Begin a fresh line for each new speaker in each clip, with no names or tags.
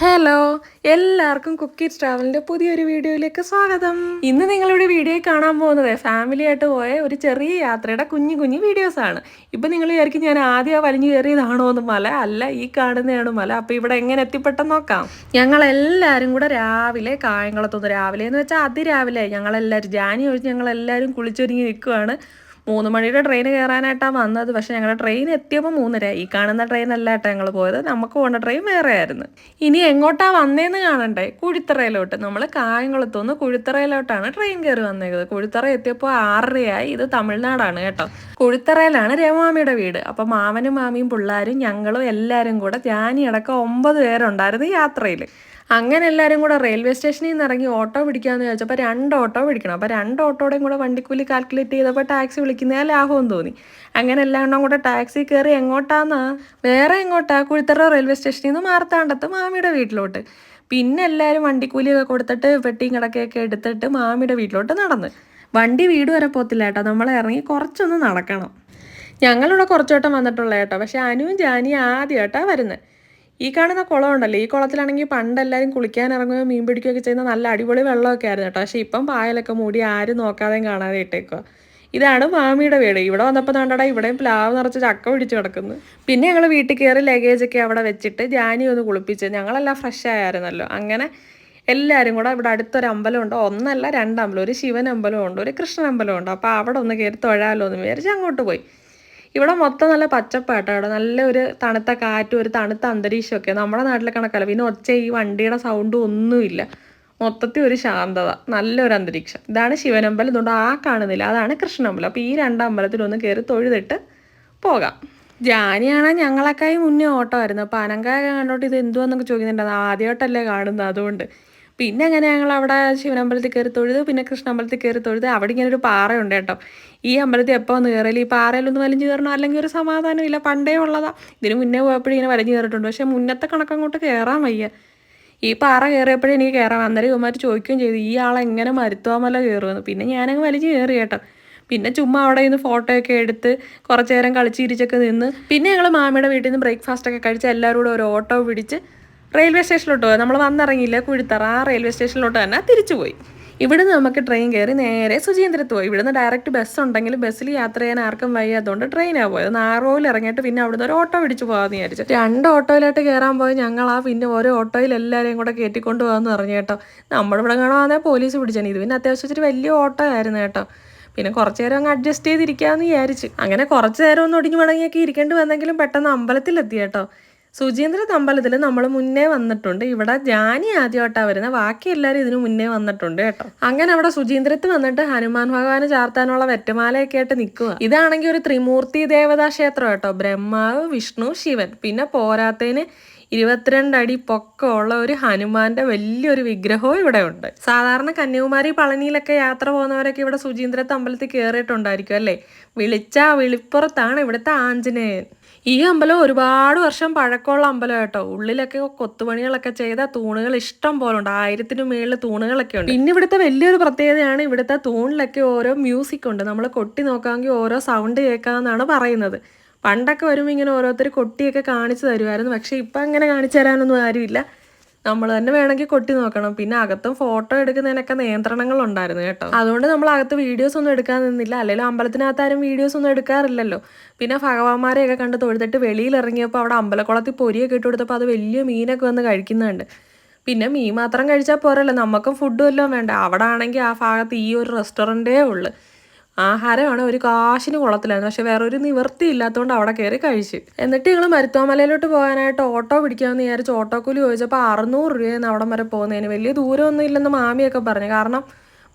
Hello എല്ലാവർക്കും കുക്കി ട്രാവലിന്റെ പുതിയൊരു വീഡിയോയിലേക്ക് സ്വാഗതം. ഇന്ന് നിങ്ങളിവിടെ വീഡിയോ കാണാൻ പോകുന്നത് ഫാമിലി ആയിട്ട് പോയ ഒരു ചെറിയ യാത്രയുടെ കുഞ്ഞു കുഞ്ഞു വീഡിയോസാണ് ഇപ്പം നിങ്ങൾ വിചാരിക്കും ഞാൻ ആദ്യം വലിഞ്ഞു കയറിയതാണോ എന്ന് മല. അല്ല ഈ കാണുന്നതാണ് മല. അപ്പോൾ ഇവിടെ എങ്ങനെ എത്തിപ്പെട്ടെന്ന് നോക്കാം. ഞങ്ങളെല്ലാവരും കൂടെ രാവിലെ കായംകുളത്തുനിന്ന് രാവിലെ എന്ന് വെച്ചാൽ അതിരാവിലെ. ഞങ്ങളെല്ലാവരും ജാനി ഒഴിച്ച് ഞങ്ങളെല്ലാവരും കുളിച്ചൊരുങ്ങി നിൽക്കുവാണ്. മൂന്ന് മണിയുടെ ട്രെയിൻ കയറാനായിട്ടാണ് വന്നത്. പക്ഷേ ഞങ്ങളുടെ ട്രെയിൻ എത്തിയപ്പോൾ മൂന്നര. ഈ കാണുന്ന ട്രെയിൻ അല്ല കേട്ടോ ഞങ്ങൾ പോയത്. നമുക്ക് പോകേണ്ട ട്രെയിൻ വേറെ ആയിരുന്നു ഇനി എങ്ങോട്ടാ വന്നേന്ന് കാണണ്ടേ? കുഴിത്തറയിലോട്ട്. നമ്മൾ കായംകുളത്തുനിന്ന് കുഴിത്തറയിലോട്ടാണ് ട്രെയിൻ കയറി വന്നേക്കുന്നത്. കുഴിത്തറ എത്തിയപ്പോൾ ആറരയായി. ഇത് തമിഴ്നാടാണ് കേട്ടോ. കുഴിത്തറയിലാണ് രമാമിയുടെ വീട്. അപ്പോൾ മാമനും മാമിയും പിള്ളേരും ഞങ്ങളും എല്ലാവരും കൂടെ ഞാനിടക്കം ഒമ്പത് പേരുണ്ടായിരുന്നു യാത്രയിൽ അങ്ങനെ എല്ലാവരും കൂടെ റെയിൽവേ സ്റ്റേഷനിൽ നിന്ന് ഇറങ്ങി ഓട്ടോ പിടിക്കാമെന്ന് ചോദിച്ചപ്പോൾ രണ്ട് ഓട്ടോ പിടിക്കണം. അപ്പോൾ രണ്ട് ഓട്ടോയുടെയും കൂടെ വണ്ടിക്കൂലി കാൽക്കുലേറ്റ് ചെയ്തപ്പോൾ ടാക്സി വിളിക്കുന്നേ ലാഭമെന്ന് തോന്നി. അങ്ങനെ എല്ലാവരും കൂടെ ടാക്സി കയറി എങ്ങോട്ടാന്നാ? വേറെ എങ്ങോട്ടാ? കുഴിത്തറ റെയിൽവേ സ്റ്റേഷനിൽ നിന്ന് മാർത്താണ്ടത്ത് മാമിയുടെ വീട്ടിലോട്ട്. പിന്നെ എല്ലാവരും വണ്ടിക്കൂലിയൊക്കെ കൊടുത്തിട്ട് പെട്ടിയും കിടക്കയൊക്കെ എടുത്തിട്ട് മാമിയുടെ വീട്ടിലോട്ട് നടന്ന്. വണ്ടി വീട് വരെ പോത്തില്ല കേട്ടോ. നമ്മൾ ഇറങ്ങി കുറച്ചൊന്ന് നടക്കണം. ഞങ്ങളിവിടെ കുറച്ചോട്ടം വന്നിട്ടുള്ള കേട്ടോ. പക്ഷെ അനുവും ജാനിയും ആദ്യമായിട്ടാണ് വരുന്നത് ഈ കാണുന്ന കുളം ഉണ്ടല്ലോ ഈ കുളത്തിലാണെങ്കിൽ പണ്ട് എല്ലാവരും കുളിക്കാൻ ഇറങ്ങുകയോ മീൻ പിടിക്കുകയൊക്കെ ചെയ്യുന്ന നല്ല അടിപൊളി വെള്ളമൊക്കെ ആയിരുന്നു കേട്ടോ. പക്ഷേ ഇപ്പം പായലൊക്കെ മൂടി ആരും നോക്കാതെയും കാണാതെ ഇട്ടേക്കുക ഇതാണ് മാമിയുടെ വീട്. ഇവിടെ വന്നപ്പോൾ കണ്ടടാ ഇവിടെയും പ്ലാവ് നിറച്ച് ചക്ക പിടിച്ച് കിടക്കുന്നു. പിന്നെ ഞങ്ങൾ വീട്ടിൽ കയറി ലഗേജൊക്കെ അവിടെ വെച്ചിട്ട് ജാനി ഒന്ന് കുളിപ്പിച്ച് ഞങ്ങളെല്ലാം ഫ്രഷ് ആയിരുന്നല്ലോ അങ്ങനെ എല്ലാവരും കൂടെ ഇവിടെ അടുത്തൊരു അമ്പലമുണ്ട് ഒന്നല്ല രണ്ട് അമ്പലം. ഒരു ശിവൻ അമ്പലമുണ്ട് ഒരു കൃഷ്ണൻ അമ്പലമുണ്ട് അപ്പോൾ അവിടെ ഒന്ന് കയറി തൊഴാലോ എന്ന് വിചാരിച്ച് അങ്ങോട്ട് പോയി. ഇവിടെ മൊത്തം നല്ല പച്ചപ്പാട്ടോ ഇവിടെ നല്ല ഒരു തണുത്ത കാറ്റും ഒരു തണുത്ത അന്തരീക്ഷമൊക്കെ. നമ്മുടെ നാട്ടിലെ കണക്കല്ല. പിന്നെ ഒച്ച ഈ വണ്ടിയുടെ സൗണ്ടും ഒന്നുമില്ല. മൊത്തത്തിൽ ഒരു ശാന്തത. നല്ലൊരു അന്തരീക്ഷം. ഇതാണ് ശിവനമ്പലം. ഇതുകൊണ്ട് ആ കാണുന്നില്ല. അതാണ് കൃഷ്ണമ്പലം അപ്പോൾ ഈ രണ്ട് അമ്പലത്തിലൊന്ന് കയറി തൊഴുതിട്ട് പോകാം. ജാനിയാണെ ഞങ്ങളൊക്കെ മുന്നേ ഓട്ടമായിരുന്നു അപ്പോൾ അനങ്കായ കണ്ടോട്ട് ഇത് എന്തുവാന്നൊക്കെ ചോദിക്കുന്നുണ്ട്. ആദ്യമായിട്ടല്ലേ കാണുന്നത് അതുകൊണ്ട്. പിന്നെ അങ്ങനെ ഞങ്ങൾ അവിടെ ശിവനമ്പലത്തിൽ കയറി തൊഴുത് പിന്നെ കൃഷ്ണ കൃഷ്ണമ്പലത്തിൽ കയറി തൊഴുത് അവിടെ ഇങ്ങനെ ഒരു പാറയുണ്ട് കേട്ടോ. ഈ അമ്പലത്തിൽ എപ്പോൾ വന്ന് കയറിയാലും ഈ പാറയിലൊന്ന് വലിഞ്ഞു കയറണം അല്ലെങ്കിൽ ഒരു സമാധാനം ഇല്ല പണ്ടേ ഉള്ളതാ. ഇതിന് മുന്നേ പോയപ്പോഴും ഇങ്ങനെ വലിഞ്ഞു കയറിയിട്ടുണ്ട്. പക്ഷേ മുന്നത്തെ കണക്കങ്ങോട്ട് കയറാൻ വയ്യ. ഈ പാറ കയറിയപ്പോഴേ എനിക്ക് കയറാം അന്നേരം ഇവന്മാർ ചോദിക്കുകയും ചെയ്തു ഈ ആളെ എങ്ങനെ മരുത്തോമല കയറുമെന്ന്? പിന്നെ ഞാനങ്ങ് വലിഞ്ഞു കയറി കേട്ടോ. പിന്നെ ചുമ്മാ അവിടെ നിന്ന് ഫോട്ടോ ഒക്കെ എടുത്ത് കുറച്ചു നേരം കളിച്ചിരിച്ചൊക്കെ നിന്ന് പിന്നെ ഞങ്ങൾ മാമിയുടെ വീട്ടിൽ നിന്ന് ബ്രേക്ക്ഫാസ്റ്റ് ഒക്കെ കഴിച്ച് എല്ലാവരും കൂടെ ഒരു ഓട്ടോ പിടിച്ച് റെയിൽവേ സ്റ്റേഷനിലോട്ട് നമ്മൾ വന്നിറങ്ങിയില്ല കുഴിത്തറ ആ റെയിൽവേ സ്റ്റേഷനിലോട്ട് തന്നെ തിരിച്ചു പോയി. ഇവിടുന്ന് നമുക്ക് ട്രെയിൻ കയറി നേരെ സുചീന്ദ്രത്ത് പോയി. ഇവിടുന്ന് ഡയറക്റ്റ് ബസ് ഉണ്ടെങ്കിൽ ബസ്സിൽ യാത്ര ചെയ്യാൻ ആർക്കും വയ്യാത്തതുകൊണ്ട് ട്രെയിനാണ് പോയത്. നാറോയിൽ ഇറങ്ങിയിട്ട് പിന്നെ അവിടുന്ന് ഒരു ഓട്ടോ പിടിച്ച് പോകാമെന്ന് വിചാരിച്ചു. രണ്ട് ഓട്ടോയിലായിട്ട് കയറാൻ പോയി. ഞങ്ങൾ ആ പിന്നെ ഓരോ ഓട്ടോയിൽ എല്ലാവരെയും കൂടെ കയറ്റിക്കൊണ്ട് പോകാമെന്ന് പറഞ്ഞു കേട്ടോ. നമ്മുടെ ഇവിടെ കാണാതെ പോലീസ് പിടിച്ചാണ് ഇത് പിന്നെ അത്യാവശ്യം ഇച്ചിരി വലിയ ഓട്ടോ ആയിരുന്നു കേട്ടോ. പിന്നെ കുറച്ച് നേരം അങ്ങ് അഡ്ജസ്റ്റ് ചെയ്തിരിക്കാമെന്ന് വിചാരിച്ചു. അങ്ങനെ കുറച്ച് നേരം ഒന്ന് ഒടിഞ്ഞു മടങ്ങിയൊക്കെ ഇരിക്കേണ്ടി വന്നെങ്കിലും പെട്ടെന്ന് അമ്പലത്തിലെത്തി കേട്ടോ. സുചീന്ദ്രത്ത് തമ്പലത്തിൽ നമ്മൾ മുന്നേ വന്നിട്ടുണ്ട്. ഇവിടെ ജാനി ആദ്യമായിട്ടാണ് വരുന്നത് ബാക്കി എല്ലാവരും ഇതിന് മുന്നേ വന്നിട്ടുണ്ട് കേട്ടോ. അങ്ങനെ അവിടെ സുജീന്ദ്രത്ത് വന്നിട്ട് ഹനുമാൻ ഭഗവാന് ചാർത്താനുള്ള വെറ്റമാലയൊക്കെ ആയിട്ട് നിൽക്കുക ഇതാണെങ്കിൽ ഒരു ത്രിമൂർത്തി ദേവതാ ക്ഷേത്രം കേട്ടോ. ബ്രഹ്മാവ് വിഷ്ണു ശിവൻ. പിന്നെ പോരാത്തതിന് ഇരുപത്തിരണ്ട് അടി പൊക്കമുള്ള ഒരു ഹനുമാന്റെ വലിയൊരു വിഗ്രഹവും ഇവിടെ ഉണ്ട്. സാധാരണ കന്യാകുമാരി പളനിയിലൊക്കെ യാത്ര പോകുന്നവരൊക്കെ ഇവിടെ സുചീന്ദ്രത്ത് അമ്പലത്തിൽ കയറിയിട്ടുണ്ടായിരിക്കും അല്ലേ? വിളിച്ച വിളിപ്പുറത്താണ് ഇവിടുത്തെ ആഞ്ജനേയൻ. ഈ അമ്പലം ഒരുപാട് വർഷം പഴക്കമുള്ള അമ്പലം കേട്ടോ. ഉള്ളിലൊക്കെ കൊത്തുപണികളൊക്കെ ചെയ്ത തൂണുകൾ ഇഷ്ടം പോലെ ഉണ്ട്. ആയിരത്തിന് മേളിൽ തൂണുകളൊക്കെ ഉണ്ട്. പിന്നെ ഇവിടുത്തെ വലിയൊരു പ്രത്യേകതയാണ് ഇവിടുത്തെ തൂണിലൊക്കെ ഓരോ മ്യൂസിക് ഉണ്ട്. നമ്മൾ കൊട്ടി നോക്കാമെങ്കിൽ ഓരോ സൗണ്ട് കേൾക്കാമെന്നാണ് പറയുന്നത്. പണ്ടൊക്കെ വരുമ്പോൾ ഇങ്ങനെ ഓരോരുത്തർ കൊട്ടിയൊക്കെ കാണിച്ചു തരുമായിരുന്നു പക്ഷേ ഇപ്പം അങ്ങനെ കാണിച്ചു തരാനൊന്നും ആരുമില്ല. നമ്മൾ തന്നെ വേണമെങ്കിൽ കൊട്ടി നോക്കണം. പിന്നെ അകത്തും ഫോട്ടോ എടുക്കുന്നതിനൊക്കെ നിയന്ത്രണങ്ങൾ ഉണ്ടായിരുന്നു കേട്ടോ. അതുകൊണ്ട് നമ്മൾ അകത്ത് വീഡിയോസ് ഒന്നും എടുക്കാൻ നിന്നില്ല. അല്ലെങ്കിൽ അമ്പലത്തിനകത്ത് ആരും വീഡിയോസ് ഒന്നും എടുക്കാറില്ലല്ലോ. പിന്നെ ഭഗവാന്മാരെയൊക്കെ കണ്ട് തൊഴുതിട്ട് വെളിയിൽ ഇറങ്ങിയപ്പോൾ അവിടെ അമ്പലക്കുളത്തിൽ പൊരിയൊക്കെ ഇട്ട് കൊടുത്തപ്പോൾ അത് വലിയ മീനൊക്കെ വന്ന് കഴിക്കുന്നുണ്ട്. പിന്നെ മീൻ മാത്രം കഴിച്ചാൽ പോരല്ലോ. നമുക്കും ഫുഡും എല്ലാം വേണ്ട. അവിടെ ആണെങ്കിൽ ആ ഭാഗത്ത് ഈ ഒരു റെസ്റ്റോറന്റേ ഉള്ളു. ആഹാരമാണ് ഒരു കാശിന് കുളത്തിലായിരുന്നു പക്ഷെ വേറെ ഒരു നിവൃത്തി ഇല്ലാത്തതുകൊണ്ട് അവിടെ കയറി കഴിച്ചു. എന്നിട്ട് ഞങ്ങൾ മരുത്തോമലയിലോട്ട് പോകാനായിട്ട് ഓട്ടോ പിടിക്കാമെന്ന് വിചാരിച്ച് ഓട്ടോക്കൂലി ചോദിച്ചപ്പോൾ അറുന്നൂറ് രൂപയെന്ന് അവിടം വരെ പോകുന്നതിന്. വലിയ ദൂരമൊന്നും ഇല്ലെന്ന് മാമിയൊക്കെ പറഞ്ഞു. കാരണം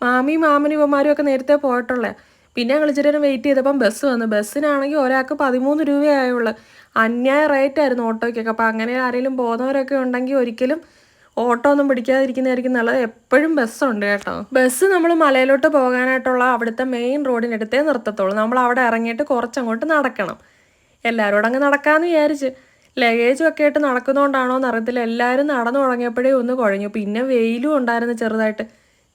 മാമിയും മാമനും ഇവന്മാരും ഒക്കെ നേരത്തെ പോയിട്ടുള്ളേ. പിന്നെ ഞങ്ങൾ ഇച്ചിരി വെയിറ്റ് ചെയ്തപ്പം ബസ് വന്നു. ബസ്സിനാണെങ്കിൽ ഒരാൾക്ക് പതിമൂന്ന് രൂപയായുള്ളൂ അന്യായ റേറ്റ് ആയിരുന്നു ഓട്ടോയ്ക്കൊക്കെ. അപ്പോൾ അങ്ങനെ ആരെങ്കിലും പോകുന്നവരൊക്കെ ഉണ്ടെങ്കിൽ ഒരിക്കലും ഓട്ടോ ഒന്നും പിടിക്കാതിരിക്കുന്നതായിരിക്കും നല്ലത്. എപ്പോഴും ബസ്സുണ്ട് കേട്ടോ. ബസ് നമ്മൾ മലയിലോട്ട് പോകാനായിട്ടുള്ള അവിടുത്തെ മെയിൻ റോഡിനടുത്തേ നിർത്തത്തുള്ളൂ. നമ്മൾ അവിടെ ഇറങ്ങിയിട്ട് കുറച്ചങ്ങോട്ട് നടക്കണം. എല്ലാവരോടും അങ്ങ് നടക്കാമെന്ന് വിചാരിച്ച്. ലഗേജും ഒക്കെ ആയിട്ട് നടക്കുന്നതുകൊണ്ടാണോ എന്ന് അറിയത്തില്ല. എല്ലാവരും നടന്നു തുടങ്ങിയപ്പോഴേ ഒന്ന് കുഴഞ്ഞു. പിന്നെ വെയിലും ഉണ്ടായിരുന്നു ചെറുതായിട്ട്.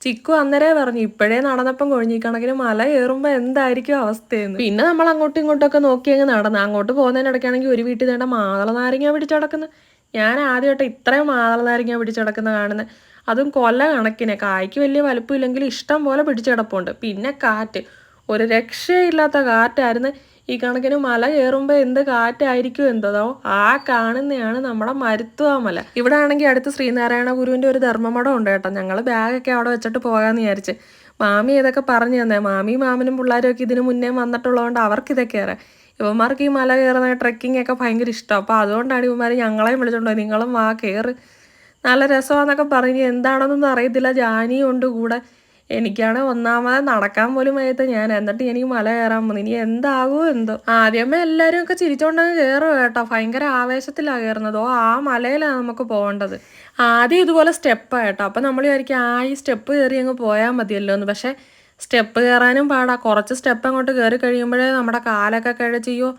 ചിക്കു അന്നേരേ പറഞ്ഞു ഇപ്പോഴേ നടന്നപ്പം കൊഴിഞ്ഞു മല കയറുമ്പോൾ എന്തായിരിക്കും അവസ്ഥയെന്ന്? പിന്നെ നമ്മൾ അങ്ങോട്ടും ഇങ്ങോട്ടും ഒക്കെ നോക്കി അങ്ങ് നടന്ന്. അങ്ങോട്ട് പോകുന്നതിനിടയ്ക്കാണെങ്കിൽ ഒരു വീട്ടിൽ നേണ്ട മാതള നാരങ്ങ പിടിച്ചടക്കുന്നത് ഞാൻ ആദ്യമായിട്ട് ഇത്രയും മാതളനാരങ്ങ പിടിച്ച് കിടക്കുന്ന കാണുന്നത് അതും കൊല കണക്കിന്. കായ്ക്ക് വലിയ വലുപ്പമില്ലെങ്കിൽ ഇഷ്ടം പോലെ പിടിച്ച് കിടപ്പുണ്ട്. പിന്നെ കാറ്റ്. ഒരു രക്ഷയില്ലാത്ത കാറ്റായിരുന്നു ഈ കണക്കിന് മല കയറുമ്പോൾ എന്ത് കാറ്റായിരിക്കും എന്തോ ആ കാണുന്നതാണ് നമ്മുടെ മരുത്തുവ മല ഇവിടെ ആണെങ്കിൽ അടുത്ത് ശ്രീനാരായണ ഗുരുവിന്റെ ഒരു ധർമ്മമടം ഉണ്ട് കേട്ടോ. ഞങ്ങൾ ബാഗൊക്കെ അവിടെ വെച്ചിട്ട് പോകാമെന്ന് വിചാരിച്ച്. മാമി ഇതൊക്കെ പറഞ്ഞു തന്നെ. മാമി മാമനും പിള്ളേരും ഒക്കെ ഇതിനു മുന്നേ വന്നിട്ടുള്ളതുകൊണ്ട് അവർക്ക് ഇതൊക്കെ അറിയാം. ഇവന്മാർക്ക് ഈ മല കയറുന്ന ട്രെക്കിംഗ് ഒക്കെ ഭയങ്കര ഇഷ്ടം. അപ്പോൾ അതുകൊണ്ടാണ് ഇവന്മാർ ഞങ്ങളെയും വിളിച്ചോണ്ടോ നിങ്ങളും ആ കയറ് നല്ല രസമാണെന്നൊക്കെ പറഞ്ഞ്. എന്താണെന്നൊന്നും അറിയത്തില്ല. ജാനിയും ഉണ്ട് കൂടെ. എനിക്കാണ് ഒന്നാമത് നടക്കാൻ പോലും വയ്യത്ത് ഞാൻ എന്നിട്ട് എനിക്ക് മല കയറാൻ പോകുന്നു ഇനി എന്താകുമോ എന്തോ. ആദ്യമേ എല്ലാവരും ഒക്കെ ചിരിച്ചോണ്ടങ്ങ് കയറും കേട്ടോ. ഭയങ്കര ആവേശത്തിലാണ് കയറുന്നത്. ഓ ആ മലയിലാണ് നമുക്ക് പോകേണ്ടത്. ആദ്യം ഇതുപോലെ സ്റ്റെപ്പാണ് കേട്ടോ. അപ്പം നമ്മൾ വിചാരിക്കും ആ ഈ സ്റ്റെപ്പ് കയറി അങ്ങ് പോയാൽ മതിയല്ലോ എന്ന് പക്ഷേ സ്റ്റെപ്പ് കയറാനും പാടാ. കുറച്ച് സ്റ്റെപ്പ് അങ്ങോട്ട് കയറി കഴിയുമ്പോഴേ നമ്മുടെ കാലൊക്കെ കിഴച്ചിയോ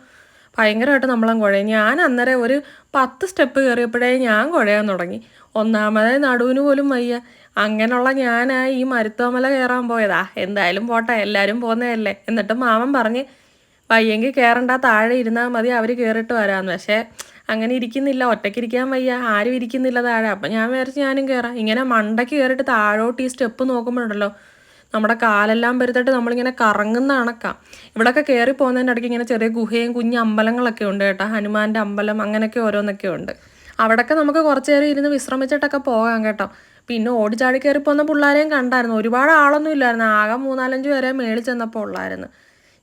ഭയങ്കരമായിട്ട് നമ്മളും കുഴയും. ഞാൻ അന്നേരം ഒരു പത്ത് സ്റ്റെപ്പ് കയറിയപ്പോഴേ ഞാൻ കുഴയാൻ തുടങ്ങി. ഒന്നാമതേ നടുവിന് പോലും വയ്യ. അങ്ങനെയുള്ള ഞാനാ ഈ മരുത്തോമല കയറാൻ പോയതാ. എന്തായാലും പോട്ടെ എല്ലാവരും പോകുന്നതല്ലേ എന്നിട്ട് മാമൻ പറഞ്ഞ് വയ്യെങ്കിൽ കയറണ്ട താഴെ ഇരുന്നാൽ മതി അവർ കയറിയിട്ട് വരാമെന്ന് പക്ഷേ അങ്ങനെ ഇരിക്കുന്നില്ല. ഒറ്റയ്ക്ക് ഇരിക്കാൻ വയ്യ. ആരും ഇരിക്കുന്നില്ല താഴെ. അപ്പം ഞാൻ വിചാരിച്ച് ഞാനും കയറാം ഇങ്ങനെ മണ്ടയ്ക്ക് കയറിയിട്ട് താഴോട്ട് ഈ സ്റ്റെപ്പ് നോക്കുമ്പോഴുണ്ടല്ലോ നമ്മുടെ കാലെല്ലാം പരുത്തിട്ട് നമ്മളിങ്ങനെ കറങ്ങുന്ന കണക്കാം. ഇവിടെയൊക്കെ കയറി പോകുന്നതിന്റെ ഇടയ്ക്ക് ഇങ്ങനെ ചെറിയ ഗുഹയും കുഞ്ഞു അമ്പലങ്ങളൊക്കെ ഉണ്ട് കേട്ടോ. ഹനുമാന്റെ അമ്പലം അങ്ങനെയൊക്കെ ഓരോന്നൊക്കെ ഉണ്ട്. അവിടെയൊക്കെ നമുക്ക് കുറച്ച് നേരം ഇരുന്ന് വിശ്രമിച്ചിട്ടൊക്കെ പോകാം കേട്ടോ. പിന്നെ ഓടിച്ചാടി കയറി പോകുന്ന പിള്ളേരെയും കണ്ടായിരുന്നു. ഒരുപാട് ആളൊന്നും ഇല്ലായിരുന്നു. ആകെ മൂന്നാലഞ്ച് പേരെ മേളിൽ ചെന്നപ്പോൾ ഉള്ളായിരുന്നു.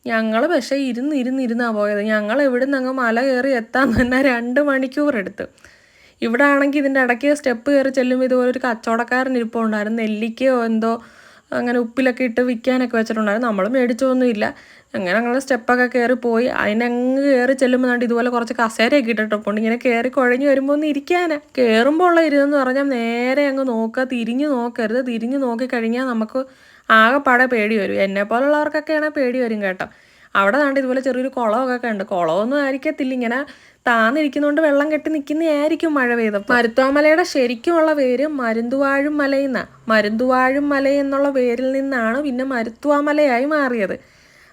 ഞങ്ങൾ പക്ഷേ ഇരുന്ന് ഇരുന്ന് ഇരുന്നാണ് പോയത്. ഞങ്ങൾ ഇവിടുന്ന് അങ്ങ് മല കയറി എത്താൻ തന്നെ രണ്ട് മണിക്കൂർ എടുത്തു. ഇവിടെ ആണെങ്കിൽ ഇതിന്റെ ഇടയ്ക്ക് സ്റ്റെപ്പ് കയറി ചെല്ലുമ്പോൾ ഇതുപോലെ ഒരു കച്ചവടക്കാരൻ ഇരിപ്പുണ്ടായിരുന്നു. നെല്ലിക്കയോ എന്തോ അങ്ങനെ ഉപ്പിലൊക്കെ ഇട്ട് വിൽക്കാനൊക്കെ വെച്ചിട്ടുണ്ടായിരുന്നു. നമ്മൾ മേടിച്ചൊന്നുമില്ല. അങ്ങനെ അങ്ങനെ സ്റ്റെപ്പൊക്കെ കയറി പോയി. അതിനങ്ങ് കയറി ചെല്ലുമ്പോൾ കണ്ട് ഇതുപോലെ കുറച്ച് കസേരയൊക്കെ ഇട്ടിട്ടപ്പോൾ ഇങ്ങനെ കയറി കുഴഞ്ഞു വരുമ്പോൾ ഒന്ന് ഇരിക്കാനാ. കയറുമ്പോൾ ഉള്ള ഇരുന്നെന്ന് പറഞ്ഞാൽ നേരെ അങ്ങ് നോക്കുക തിരിഞ്ഞു നോക്കരുത്. തിരിഞ്ഞു നോക്കി കഴിഞ്ഞാൽ നമുക്ക് ആകെപ്പാടെ പേടി വരും. എന്നെ പോലുള്ളവർക്കൊക്കെയാണെങ്കിൽ പേടി വരും കേട്ടോ. അവിടെ കണ്ട് ഇതുപോലെ ചെറിയൊരു കുളമൊക്കെ ഉണ്ട് കുളമൊന്നും ആയിരിക്കത്തില്ല. ഇങ്ങനെ താന്നിരിക്കുന്നതുകൊണ്ട് വെള്ളം കെട്ടി നിൽക്കുന്നതായിരിക്കും മഴ പെയ്തപ്പോൾ. മരുത്തോമലയുടെ ശരിക്കുമുള്ള പേര് മരുന്തുവാഴും മലയെന്ന മരുന്തുവാഴും മല എന്നുള്ള പേരിൽ നിന്നാണ് പിന്നെ മരുത്തുവാമലയായി മാറിയത്.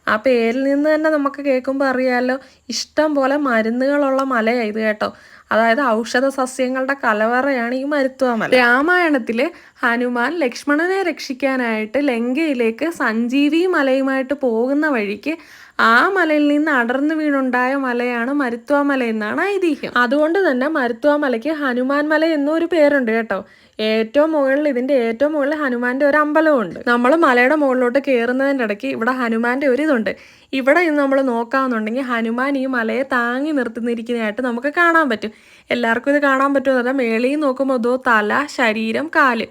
ആ പേരിൽ നിന്ന് തന്നെ നമുക്ക് കേൾക്കുമ്പോൾ അറിയാമല്ലോ ഇഷ്ടം പോലെ മരുന്നുകളുള്ള മലയാണ് ഇത് കേട്ടോ. അതായത് ഔഷധ സസ്യങ്ങളുടെ കലവറയാണ് ഈ മരുത്വാമല. രാമായണത്തിൽ ഹനുമാൻ ലക്ഷ്മണനെ രക്ഷിക്കാനായിട്ട് ലങ്കയിലേക്ക് സഞ്ജീവി മലയുമായിട്ട് പോകുന്ന വഴിക്ക് ആ മലയിൽ നിന്ന് അടർന്നു വീണുണ്ടായ മലയാണ് മരുത്വാമല എന്നാണ് ഐതിഹ്യം. അതുകൊണ്ട് തന്നെ മരുത്വാമലയ്ക്ക് ഹനുമാൻ മല എന്നൊരു പേരുണ്ട് കേട്ടോ. ഏറ്റവും മുകളിൽ ഇതിന്റെ ഏറ്റവും മുകളിൽ ഹനുമാന്റെ ഒരു അമ്പലമുണ്ട് നമ്മൾ മലയുടെ മുകളിലോട്ട് കയറുന്നതിന്റെ ഇടയ്ക്ക് ഇവിടെ ഹനുമാന്റെ ഒരു ഇതുണ്ട്. ഇവിടെ ഇന്ന് നമ്മൾ നോക്കാമെന്നുണ്ടെങ്കിൽ ഹനുമാൻ ഈ മലയെ താങ്ങി നിർത്തുന്നിരിക്കുന്നതായിട്ട് നമുക്ക് കാണാൻ പറ്റും. എല്ലാവർക്കും ഇത് കാണാൻ പറ്റുമെന്ന് പറഞ്ഞാൽ മേളിൽ നോക്കുമ്പോൾ അതോ തല ശരീരം കാൽ.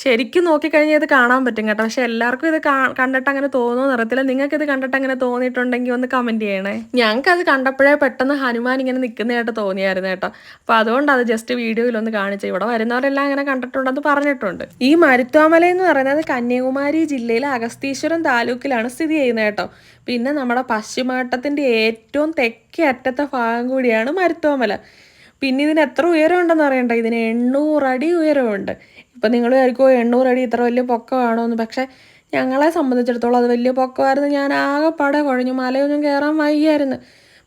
ശരിക്കും നോക്കിക്കഴിഞ്ഞാൽ ഇത് കാണാൻ പറ്റും കേട്ടോ. പക്ഷെ എല്ലാവർക്കും ഇത് കണ്ടിട്ട് അങ്ങനെ തോന്നുമെന്ന് അറിയത്തില്ല നിങ്ങൾക്ക് ഇത് കണ്ടിട്ട് അങ്ങനെ തോന്നിയിട്ടുണ്ടെങ്കിൽ ഒന്ന് കമന്റ് ചെയ്യണേ. ഞങ്ങൾക്ക് അത് കണ്ടപ്പോഴേ പെട്ടെന്ന് ഹനുമാൻ ഇങ്ങനെ നിൽക്കുന്നതായിട്ട് തോന്നിയായിരുന്നു കേട്ടോ. അപ്പോൾ അതുകൊണ്ട് അത് ജസ്റ്റ് വീഡിയോയിൽ ഒന്ന് കാണിച്ചു ഇവിടെ വരുന്നവരെല്ലാം അങ്ങനെ കണ്ടിട്ടുണ്ടെന്ന് പറഞ്ഞിട്ടുണ്ട്. ഈ മരുത്വാമല എന്ന് പറയുന്നത് കന്യാകുമാരി ജില്ലയിലെ അഗസ്തീശ്വരം താലൂക്കിലാണ് സ്ഥിതി ചെയ്യുന്നത് കേട്ടോ. പിന്നെ നമ്മുടെ പശ്ചിമഘട്ടത്തിന്റെ ഏറ്റവും തെക്കേ അറ്റത്തെ ഭാഗം കൂടിയാണ് മരുത്വാമല. പിന്നെ ഇതിന് എത്ര ഉയരമുണ്ടെന്ന് അറിയണ്ട. ഇതിന് എണ്ണൂറടി ഉയരമുണ്ട്. ഇപ്പം നിങ്ങൾ വിചാരിക്കുമോ എണ്ണൂറടി ഇത്ര വലിയ പൊക്കമാണോ എന്ന് പക്ഷേ ഞങ്ങളെ സംബന്ധിച്ചിടത്തോളം അത് വലിയ പൊക്കമായിരുന്നു. ഞാൻ ആകെപ്പാടെ കുഴഞ്ഞു. മലയൊന്നും കയറാൻ വയ്യായിരുന്നു.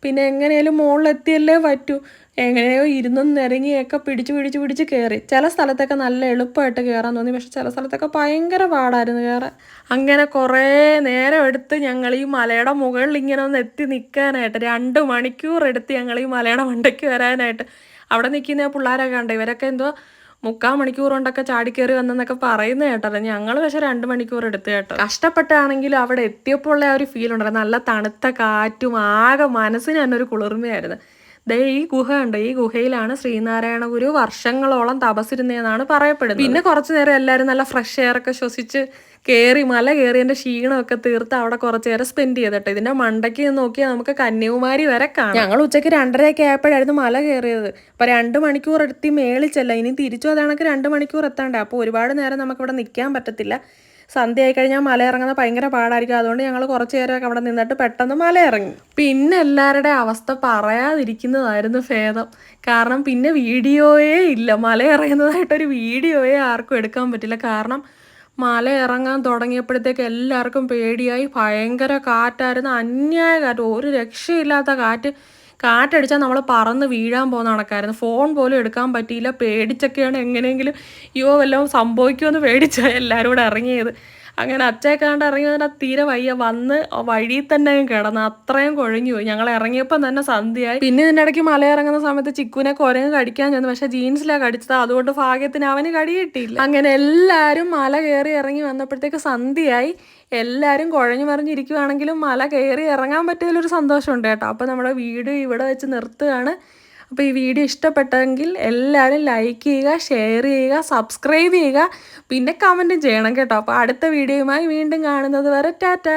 പിന്നെ എങ്ങനെയാലും മുകളിലെത്തിയല്ലേ പറ്റൂ. എങ്ങനെയോ ഇരുന്നും നിരങ്ങിയൊക്കെ പിടിച്ച് പിടിച്ച് പിടിച്ച് കയറി ചില സ്ഥലത്തൊക്കെ നല്ല എളുപ്പമായിട്ട് കയറാൻ തോന്നി. പക്ഷെ ചില സ്ഥലത്തൊക്കെ ഭയങ്കര പാടായിരുന്നു കയറാൻ അങ്ങനെ കുറേ നേരം എടുത്ത് ഞങ്ങൾ ഈ മലയുടെ മുകളിൽ ഇങ്ങനെ ഒന്ന് എത്തി നിൽക്കാനായിട്ട് രണ്ട് മണിക്കൂർ എടുത്ത് ഞങ്ങൾ ഈ മലയുടെ മണ്ടയ്ക്ക് വരാനായിട്ട് അവിടെ നിൽക്കുന്ന പിള്ളേരൊക്കെ ഉണ്ട് ഇവരൊക്കെ എന്തോ മുക്കാൽ മണിക്കൂർ കൊണ്ടൊക്കെ ചാടിക്കേറി വന്നെന്നൊക്കെ പറയുന്നത് കേട്ടല്ലോ ഞങ്ങൾ പക്ഷെ രണ്ട് മണിക്കൂർ എടുത്ത് കേട്ടോ കഷ്ടപ്പെട്ടാണെങ്കിലും അവിടെ എത്തിയപ്പോൾ ഉള്ള ആ ഒരു ഫീൽ ഉണ്ടായിരുന്നു. നല്ല തണുത്ത കാറ്റും ആകെ മനസ്സിന് തന്നെ ഒരു കുളിർമയായിരുന്നു. ദേ ഈ ഗുഹ ഉണ്ട്. ഈ ഗുഹയിലാണ് ശ്രീനാരായണ ഗുരു വർഷങ്ങളോളം തപസിരുന്നതെന്നാണ് പറയപ്പെടുന്നത്. പിന്നെ കുറച്ചു നേരം എല്ലാവരും നല്ല ഫ്രഷ് എയർ ഒക്കെ ശ്വസിച്ച് കയറി മല കയറിയതിന്റെ ക്ഷീണമൊക്കെ തീർത്ത് അവിടെ കുറച്ചു നേരം സ്പെൻഡ് ചെയ്തിട്ട്. ഇതിന്റെ മണ്ടയ്ക്ക് നോക്കിയാൽ നമുക്ക് കന്യാകുമാരി വരെ കാണാം. ഞങ്ങൾ ഉച്ചയ്ക്ക് രണ്ടരയൊക്കെ ആയപ്പോഴായിരുന്നു മല കയറിയത് അപ്പൊ രണ്ട് മണിക്കൂർ എടുത്തി മേളിച്ചല്ല ഇനി തിരിച്ചു അതാണെങ്കിൽ രണ്ട് മണിക്കൂർ എത്താണ്ട്. അപ്പോൾ ഒരുപാട് നേരം നമുക്ക് ഇവിടെ നിൽക്കാൻ പറ്റത്തില്ല. സന്ധ്യ ആയി കഴിഞ്ഞാൽ മല ഇറങ്ങുന്നത് ഭയങ്കര പാടായിരിക്കും. അതുകൊണ്ട് ഞങ്ങൾ കുറച്ച് നേരമൊക്കെ അവിടെ നിന്നിട്ട് പെട്ടെന്ന് മല ഇറങ്ങി പിന്നെ എല്ലാവരുടെ അവസ്ഥ പറയാതിരിക്കുന്നതായിരുന്നു ഭേദം. കാരണം പിന്നെ വീഡിയോയേ ഇല്ല. മല ഇറങ്ങുന്നതായിട്ടൊരു വീഡിയോയെ ആർക്കും എടുക്കാൻ പറ്റില്ല. കാരണം മല ഇറങ്ങാൻ തുടങ്ങിയപ്പോഴത്തേക്ക് എല്ലാവർക്കും പേടിയായി. ഭയങ്കര കാറ്റായിരുന്നു. അന്യായ കാറ്റ് ഒരു രക്ഷയില്ലാത്ത കാറ്റ്. കാറ്റടിച്ചാൽ നമ്മൾ പറന്ന് വീഴാൻ പോകുന്ന കണക്കായിരുന്നു. ഫോൺ പോലും എടുക്കാൻ പറ്റിയില്ല. പേടിച്ചൊക്കെയാണ് എങ്ങനെയെങ്കിലും യോ വല്ലതും സംഭവിക്കുമെന്ന് പേടിച്ചാണ് എല്ലാവരും കൂടെ ഇറങ്ങിയത്. അങ്ങനെ അച്ചേക്കാണ്ട് ഇറങ്ങിയതിന്റെ വന്നിട്ട് തീരെ വയ്യ. വന്ന് വഴിയിൽ തന്നെ കിടന്ന് അത്രയും കുഴഞ്ഞു പോയി. ഞങ്ങൾ ഇറങ്ങിയപ്പോൾ തന്നെ സന്ധ്യയായി. പിന്നെ ഇതിന്റെ ഇടയ്ക്ക് മല ഇറങ്ങുന്ന സമയത്ത് ചിക്കുനെ കുരങ്ങ് കടിക്കാൻ ചെന്നു. പക്ഷെ ജീൻസിലാണ് കടിച്ചത്. അതുകൊണ്ട് ഭാഗ്യത്തിന് അവന് കടി കിട്ടിയില്ല. അങ്ങനെ എല്ലാവരും മല കയറി ഇറങ്ങി വന്നപ്പോഴത്തേക്ക് സന്ധ്യയായി. എല്ലാവരും കുഴഞ്ഞു മറിഞ്ഞിരിക്കുവാണെങ്കിലും മല കയറി ഇറങ്ങാൻ പറ്റിയതിലൊരു സന്തോഷമുണ്ട് കേട്ടോ. അപ്പോൾ നമ്മുടെ വീട് ഇവിടെ വെച്ച് നിർത്തുകയാണ്. അപ്പോൾ ഈ വീഡിയോ ഇഷ്ടപ്പെട്ടെങ്കിൽ എല്ലാവരും ലൈക്ക് ചെയ്യുക ഷെയർ ചെയ്യുക സബ്സ്ക്രൈബ് ചെയ്യുക പിന്നെ കമന്റും ചെയ്യണം കേട്ടോ. അപ്പോൾ അടുത്ത വീഡിയോയുമായി വീണ്ടും കാണുന്നത് വരെ ടാറ്റാ.